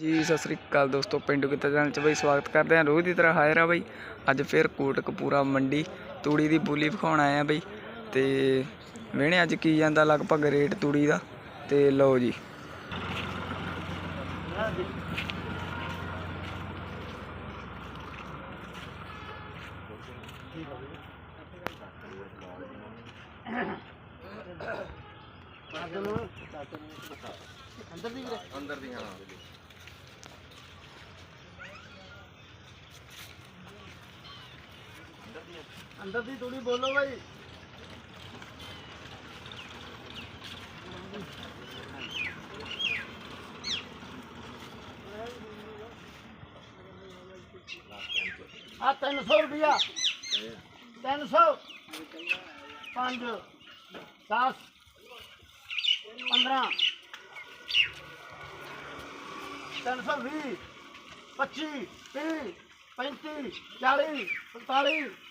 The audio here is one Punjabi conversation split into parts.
ਜੀ ਸਤਿ ਸ੍ਰੀ ਅਕਾਲ ਦੋਸਤੋ ਪਿੰਡੂ ਕਿੱਤਾ ਚੈਨਲ ਚ ਬਈ ਸਵਾਗਤ ਕਰਦੇ ਹਾਂ। ਰੋਜ਼ ਦੀ ਤਰ੍ਹਾਂ ਹਾਜ਼ਰ ਆ ਬਈ। ਅੱਜ ਫਿਰ ਕੋਟਕਪੂਰਾ ਮੰਡੀ ਤੂੜੀ ਦੀ ਬੋਲੀ ਵਿਖਾਉਣ ਆਏ ਆ ਬਈ। ਤੇ ਵੇਣੇ ਅੱਜ ਕੀ ਜਾਂਦਾ ਲਗਭਗ ਰੇਟ ਤੂੜੀ ਦਾ। ਤੇ ਲਓ ਜੀ। ਅੰਦਰ ਦੀ ਹਾਂ। अंदर थी थोड़ी बोलो भाई। आ तीन सौ रुपया। तीन सौ। पाँच, दस, पंद्रह। तीन सौ भी पच्चीस, तीस पैंती चालीस पताली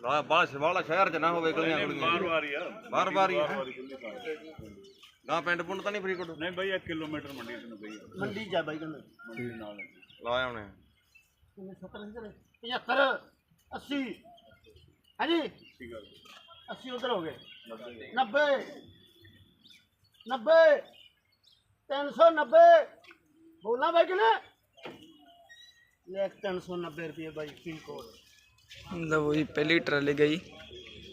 ਲਾ ਬਾਹਰ ਸ਼ਵਾਲਾ ਸ਼ਹਿਰ ਚ ਨਾ ਹੋਵੇ ਗਲੀਆਂ ਬਾਰ ਗਲੀਆਂ ਵਾਰ ਆ। ਬਾਰ ਬਾਰ ਹੀ। ਆ। ਨਾ ਪਿੰਡ ਪੁੰਡ ਤਾਂ ਨਹੀਂ ਫਰੀਦਕੋਟ ਨਹੀਂ ਬਈ 1 ਕਿਲੋਮੀਟਰ ਮੰਡੀ ਤੋਂ ਗਈ ਆ। ਮੰਡੀ ਜਾ ਬਾਈ ਕਹਿੰਦੇ। ਮੰਡੀ ਨਾਲ ਹੈ। ਲਾਇਆ ਉਹਨੇ ਕਿੰਨੇ 70 ਇੱਧਰ 75 80 ਹਾਂਜੀ? ਠੀਕ ਆ 80 ਉਧਰ ਹੋ ਗਏ। 90 90 390 ਬੋਲਣਾ ਬਾਈ ਕਿਨੇ ਲੈ 390 ਰੁਪਏ ਬਾਈ ਪਿੰਨ ਕੋਡ। ਲਓ ਜੀ, ਪਹਿਲੀ ਟਰਾਲੀ ਗਈ।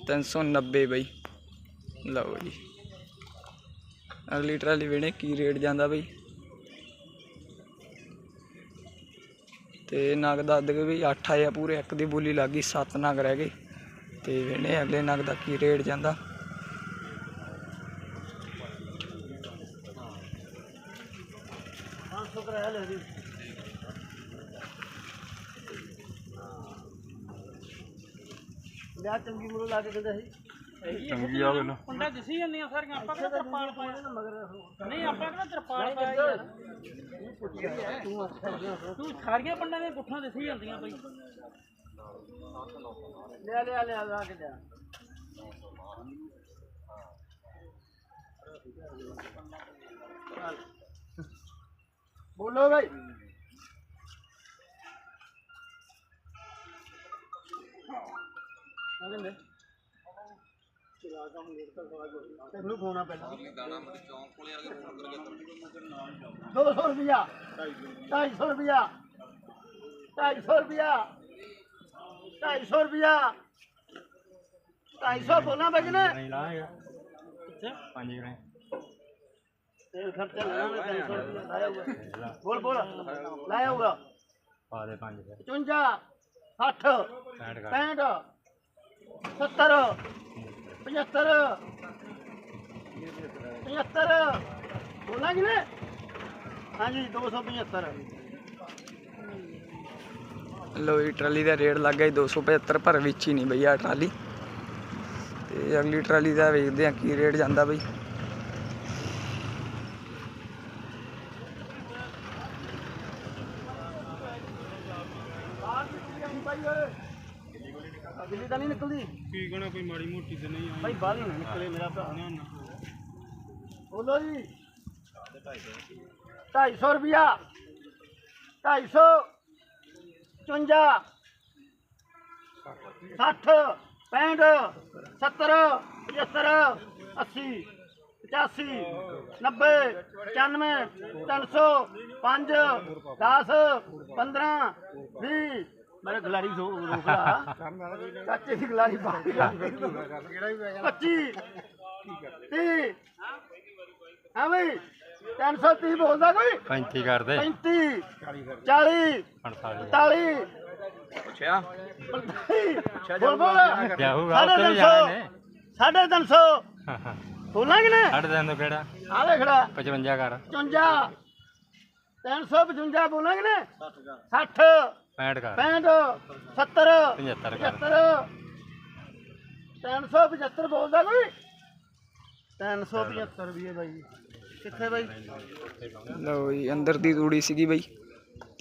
390 ਬਈ। ਲਓ ਜੀ। ਅਗਲੀ ਟਰਾਲੀ ਵੇਣੇ ਕੀ ਰੇਟ ਜਾਂਦਾ ਬਈ। ਤੇ ਨਗ ਦੱਸ ਦੇ ਵੀ 8 ਆਏ ਆ ਪੂਰੇ, ਇੱਕ ਦੀ ਬੋਲੀ ਲੱਗ ਗਈ 7 ਨਗ ਰਹਿ ਗਏ। ਤੇ ਵੇਣੇ ਅਗਲੇ ਨਗ ਦਾ ਕੀ ਰੇਟ ਜਾਂਦਾ ਪੰਜ ਸੌ ਕਰਾਇਆ ਲੈ ਜੀ ਲਿਆ ਚੰਗੀ ਮੁੱਲ ਲਾ ਕੇ ਦਿੰਦਾ ਸੀ। ਚੰਗੀ ਆ ਵੇਲੋ ਕੁੰਡਾ ਦਿਸੀ ਜਾਂਦੀਆਂ ਸਾਰੀਆਂ ਆਪਾਂ ਕਿਹੜਾ ਤਰਪਾਲ ਪਾਇਆ? ਮਗਰ ਨਹੀਂ ਆਪਾਂ ਕਿਹੜਾ ਤਰਪਾਲ ਪਾਇਆ ਤੂੰ ਅੱਛਾ ਗਿਆ ਤੂੰ ਸਾਰੀਆਂ ਪੰਡਾਂ ਦੀਆਂ ਗੁੱਠਾਂ ਦਿਸੀ ਜਾਂਦੀਆਂ ਬਈ। ਲਿਆ ਲਿਆ ਲਿਆ ਲਾ ਕੇ ਲਿਆ। ਚੱਲ। ਬੋਲੋ ਭਾਈ ਕਹਿੰਦੇ ਚਲਾ ਕੰਮ ਲੇਟ ਤੱਕ ਬਾਅਦ ਹੋ ਗਿਆ ਤੈਨੂੰ ਫੋਨ ਆ ਬੋਲਣਾ ਬਈ ਬੋਲ ਬੋਲ। ਲਾਇਆ ਹੋਊਗਾ। ਪਾ ਦੇ 5 55 60 65 70 ਟਰਾਲੀ ਦਾ ਰੇਟ ਲੱਗ ਗਿਆ 275 ਪਰ ਵਿੱਚ ਹੀ ਨਹੀਂ ਬਈ ਟਰਾਲੀ। ਤੇ ਅਗਲੀ ਟਰਾਲੀ ਦਾ ਵੇਖਦੇ ਆ ਕੀ ਰੇਟ ਜਾਂਦਾ ਬਈ। ਬਾਹਰ ਵੀ ਤੁਸੀਂ ਆਈ ਬਾਈ ਓਏ? ਦਿੱਲੀ ਤਾਂ ਨਹੀਂ ਨਿਕਲਦੀ। ਕੀ ਕਹਣਾ ਕੋਈ ਮਾੜੀ ਮੋਟੀ ਤੇ ਨਹੀਂ ਭਾਈ ਬਾਹਰ ਹੀ ਨਾ ਨਿਕਲੇ ਮੇਰਾ ਭਰਾ। ਬੋਲੋ ਜੀ। 250 ਰੁਪਿਆ 250 55 60 65 70 75 80 85 90 95 300 5 10 15 20 ਮੇਰੇ ਗਲਾਰੀ ਰੋ ਰੋਕ ਲਾ। ਚਾਚੇ ਦੀ ਗਲਾਰੀ ਬਾਹਰ ਪੱਚੀ। ਤੀਹ। ਹਾਂ ਬਈ? 330 ਬੋਲਦਾ ਕੋਈ? 35 ਕਰਦੇ 35 40 45 ਪੁੱਛਿਆ? ਬੋਲ ਬੋਲ। ਜਾਊਗਾ ਸਾਢੇ ਉੱਤੇ ਤਿੰਨ ਵੀ ਸੌ। ਜਾਣਾ ਨੇ। ਸਾਢੇ ਤਿੰਨ ਸੌ। ਬੋਲਾਂ ਕਿ ਨੇ ਦੇਣ ਤੋਂ ਕਿਹੜਾ? ਆ ਲੈ। 55 ਕਰ। 54 355 ਬੋਲਾਂਗੇ ਨਾ 60 65 ਕਰ। 65 70 75 ਕਰ। 75 375 ਬੋਲਦਾ ਕੋਈ? 375 ਵੀ ਹੈ ਬਾਈ। ਕਿੱਥੇ ਬਾਈ? ਲਓ ਜੀ ਅੰਦਰ ਦੀ ਤੂੜੀ ਸੀਗੀ ਬਈ।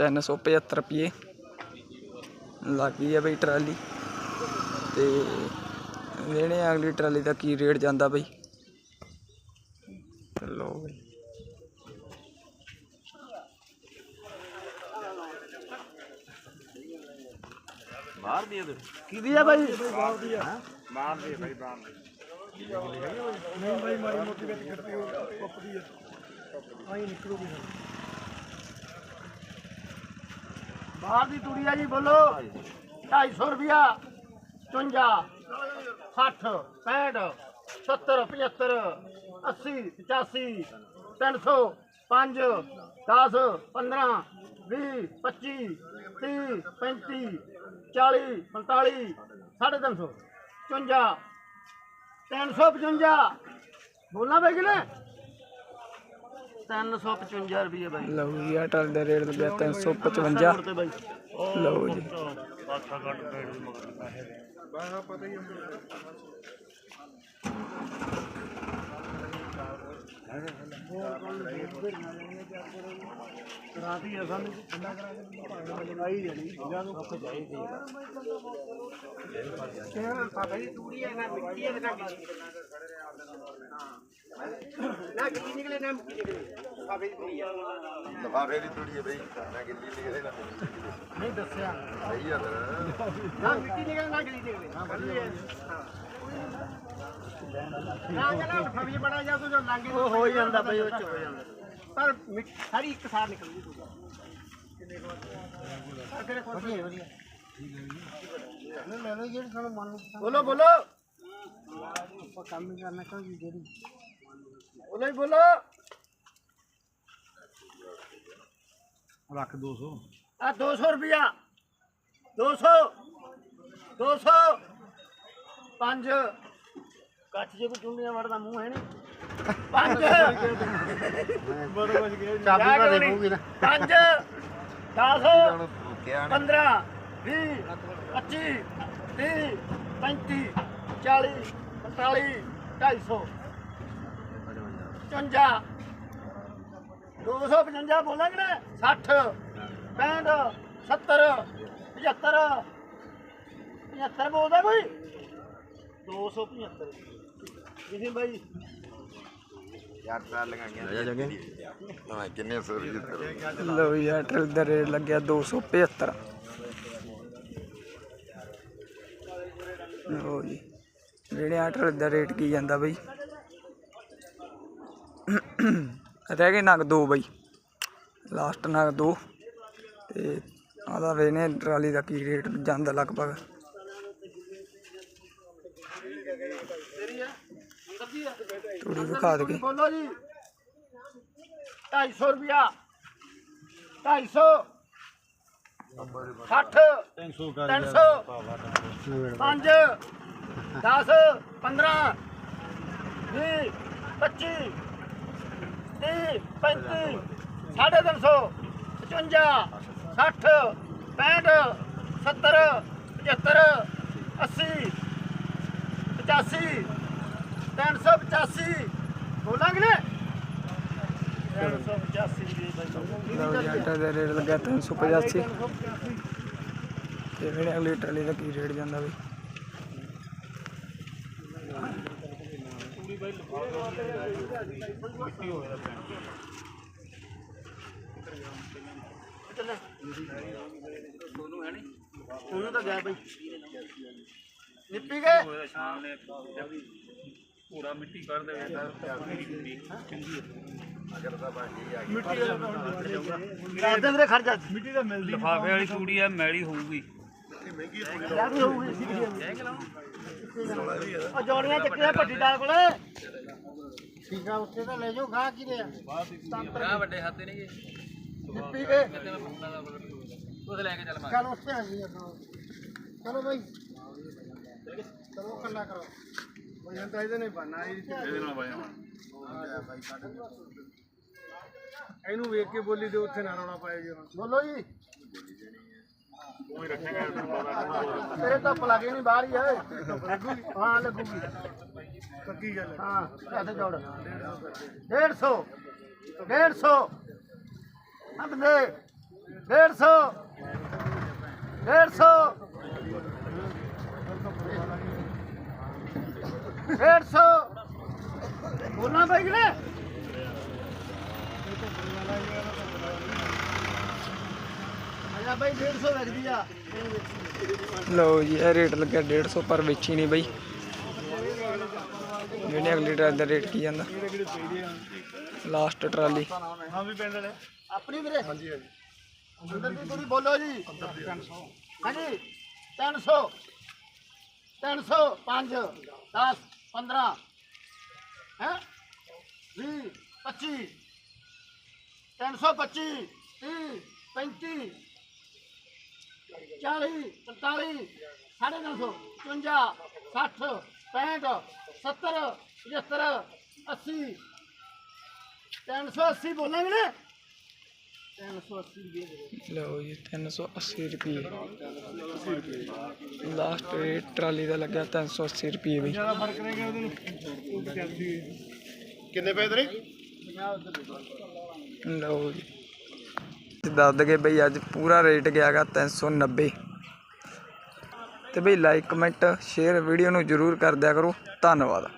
375 ਰੁਪਏ ਲੱਗ ਗਈ ਆ ਬਈ ਟਰਾਲੀ। ਤੇ ਵੇਣੇ ਅਗਲੀ ਟਰਾਲੀ ਦਾ ਕੀ ਰੇਟ ਜਾਂਦਾ ਬਈ ਲਓ ਬਈ ਕਿਹਦੀ ਆ ਬਾਈ? ਬਾਹਰ ਦੀ ਤੂੜੀ ਆ ਜੀ, ਬੋਲੋ। 250 ਰੁਪਿਆ 54 60 65 70 75 80 85 300 5 10 15 20 25 30 35 40 45 350 54 355 ਬੋਲਣਾ ਬਈ ਕਿਨੇ 355 ਰੁਪਏ ਬਾਈ। ਲਓ ਜੀ ਆ ਟਰਾਲੀ ਦਾ ਰੇਟ ਲੱਗਿਆ 355 ਤੇ ਬਾਈ। ਲਓ ਜੀ। ਰਾਤੀ ਠੰਡਾ ਜਾਣੀ ਇਹਨਾਂ ਨੂੰ ਭੁੱਖ ਚਾਹੀਦੀ ਸਾਡਾ ਤੂੜੀ ਹੈ ਨਾ ਮਿੱਟੀ ਹੈ ਨਾ ਨਾ ਗਿੱਲੀ ਨਿਕਲੇ ਨਾ ਮਿੱਟੀ ਨਿਕਲੇ ਸਾਫੇ ਦੀ ਤੂੜੀ ਆ ਲਫਾਫੇ ਦੀ ਤੂੜੀ ਹੈ ਬਈ। ਨਾ ਗਿੱਲੀ ਨਿਕਲੇ ਨਾ ਨਹੀਂ ਦੱਸਿਆ। ਸਹੀ ਆ ਤੇਰਾ ਨਾ ਮਿੱਟੀ ਨਿਕਲੇ ਨਾ ਗਿੱਲੀ ਨਿਕਲੇ ਹਾਂ ਵਧੀਆ। ਨਾ ਜਨਾ ਫਵੀ ਬੜਾ ਜਾ ਤੂੰ ਜੋ ਲਾਂਗੇ ਉਹ ਹੋ ਜਾਂਦਾ ਬਈ ਉਹ ਚ ਹੋ ਜਾਂਦਾ। ਪਰ ਮਿੱਟੀ ਸਾਰੀ ਇੱਕ ਸਾਰ ਨਿਕਲਦੀ ਤੂੰ ਵਧੀਆ ਵਧੀਆ। ਮੈਨੂੰ ਜਿਹੜੀ ਸਾਨੂੰ ਮਨ ਬੋਲੋ। ਬੋਲੋ ਆਪਾਂ ਕੰਮ ਹੀ ਕਰਨਾ ਜੀ ਜਿਹੜੀ ਬੋਲੋ ਹੀ ਬੋਲੋ ਰੱਖ 200 ਆ 200 ਰੁਪਿਆ 200 200 ਪੰਜ। ਕੱਚ ਜੇ ਕੋ ਚੁੰਡੀਆਂ ਵੜਦਾ ਮੂੰਹ ਹੈ ਨਹੀਂ ਪੰਜ। ਬੜਾ ਕੁਝ ਗਿਆ ਚਾਬੀ ਭਾ ਦੇ ਮੂੰਹ ਨਾ। ਪੰਜ 10 ਕਿਹਾ 15 20 25 30 35 40 45 250 55 255 ਬੋਲਾਂਗੇ ਨਾ 60 65 70 75 75 ਬੋਲਦਾ ਕੋਈ? 275 ਕਿੰਨੇ ਬਾਈ? ਯਾਰ ਸਾਲ ਲਗਾਈਆਂ ਹਾਂ ਕਿੰਨੇ ਸੌ ਰੁਪਏ ਲਓ ਜੀ ਆ ਟਰਾਲੀ ਦਾ ਰੇਟ ਲੱਗਿਆ 275 ਲਓ ਜੀ ਜਿਹੜੇ ਆ ਟਰਾਲੀ ਦਾ ਰੇਟ ਕੀ ਜਾਂਦਾ ਬਈ? ਰਹਿ ਗਏ ਨਗ ਦੋ ਬਈ। ਲਾਸਟ ਨਗ ਦੋ। ਤੇ ਆਦਾ ਵੇਨੇ ਟਰਾਲੀ ਦਾ ਕੀ ਰੇਟ ਜਾਂਦਾ ਲਗਭਗ। ਤੂੜੀ ਵਿਖਾ ਦੇ ਬੋਲੋ ਜੀ। 250 ਰੁਪਿਆ 250 60 300 ਕਰ 300 5 10 15 20 25 30 35 ਸਾਢੇ ਤਿੰਨ ਸੌ। 55 60 65 70 75 80 85 385 ਬੋਲਾਂਗੇ ਨੇ 385 ਦੀ ਬਾਈ ਜੀ। ਆਟਾ ਦਾ ਰੇਟ ਲੱਗਿਆ 385 ਤੇ ਜਿਹੜੇ ਅਗਲੀ ਟਰਾਲੀ ਦਾ ਕੀ ਰੇਟ ਜਾਂਦਾ ਬਈ? ਉਹਨੂੰ ਤਾਂ ਗਿਆ ਬਈ। ਨਿੱਪੀ ਗਏ ਪੂਰਾ ਮਿੱਟੀ ਕਰ ਦੇ ਦੇ ਖਰਚਾ ਮਿੱਟੀ ਤਾਂ ਮਿਲਦੀ ਲਫਾਫੇ ਵਾਲੀ ਤੂੜੀ ਆ ਮੈਲੀ ਹੋਊਗੀ। ਯਾਰ ਵੀ ਹੋਊਗੀ ਉਹ ਜੋੜੀਆਂ ਚੱਕੀਆਂ ਭੱਟੀ ਡਾਲ ਕੋਲੇ। ਠੀਕ ਆ ਉੱਥੇ ਤਾਂ ਲੈ ਜਾਓ ਗਾਹ ਕੀ ਦੇ ਆ। ਵੱਡੇ ਹੱਥ ਨੇਗੇ। ਨਿੱਪੀ ਗਏ ਉਹਦੇ ਲੈ ਕੇ ਚੱਲ ਚਲ ਉੱਥੇ ਆ ਜੀ ਚਲੋ ਬਾਈ। ਚਲੋ ਕੱਲਾ ਕਰੋ। ਬਈ ਤਾਂ ਇਹਦੇ ਨਹੀਂ ਬਣਨਾ ਇਹ ਇਹਦੇ ਨਾਲ ਇਹਨੂੰ ਵੇਖ ਕੇ ਬੋਲੀ ਦੇ ਉੱਥੇ ਨਾ ਰੌਲਾ ਪਾਇਆ ਜੀ ਬੋਲੋ ਜੀ। ਤੇਰੇ ਧੁੱਪ ਲੱਗੇ ਨਹੀਂ ਬਾਹਰ ਹੀ ਹੈ ਹਾਂ ਲੱਗੂਗੀ। ਪੱਕੀ ਗੱਲ ਹਾਂ। ਹੱਥ ਜੋੜ 150 150 ਹੱਥ ਦੇ। 150 150 150 ਬੋਲਣਾ ਭਾਈ ਕਿ ਨਾ ਆਜਾ ਭਾਈ 150 ਲੱਗਦੀ ਆ। ਲਓ ਜੀ ਇਹ ਰੇਟ ਲੱਗਿਆ 150 ਪਰ ਵੇਚੀ ਨਹੀਂ ਬਈ। ਜਿਹਨੇ ਅਗਲੀ ਟਰਾਲੀ ਦਾ ਰੇਟ ਕੀ ਜਾਂਦਾ? Last trolley. ਹਾਂ ਵੀ ਪਿੰਡ ਵਾਲੇ ਆਪਣੀ ਵੀਰੇ? ਹਾਂਜੀ ਹਾਂਜੀ ਅੰਦਰ ਦੀ ਕੁੜੀ ਬੋਲੋ ਜੀ। ਹਾਂਜੀ 300 300 5 10 15 ਹੈ? 20 25 325 30 35 40 45 ਸਾਢੇ ਨੌ ਸੌ 55 60 65 70 75 80 380 ਬੋਲਾਂਗੇ ਨਾ? 380 ਲਓ ਜੀ 380 ਰੁਪਏ ਲਾਸਟ ਰੇਟ ਟਰਾਲੀ ਦਾ ਲੱਗਿਆ 380 ਰੁਪਏ ਬਈ। ਜ਼ਿਆਦਾ ਫ਼ਰਕ ਰਹਿ ਗਿਆ ਉਹਦੇ ਕਿੰਨੇ ਪੈਸੇ ਤੇਰੇ? ਲਓ ਜੀ। ਦੱਸ ਦਗੇ ਬਈ ਅੱਜ ਪੂਰਾ ਰੇਟ ਗਿਆਗਾ 390 ਤੇ ਬਈ ਲਾਈਕ ਕਮੈਂਟ ਸ਼ੇਅਰ ਵੀਡੀਓ ਨੂੰ ਜਰੂਰ ਕਰ ਦਿਆ ਕਰੋ। ਧੰਨਵਾਦ।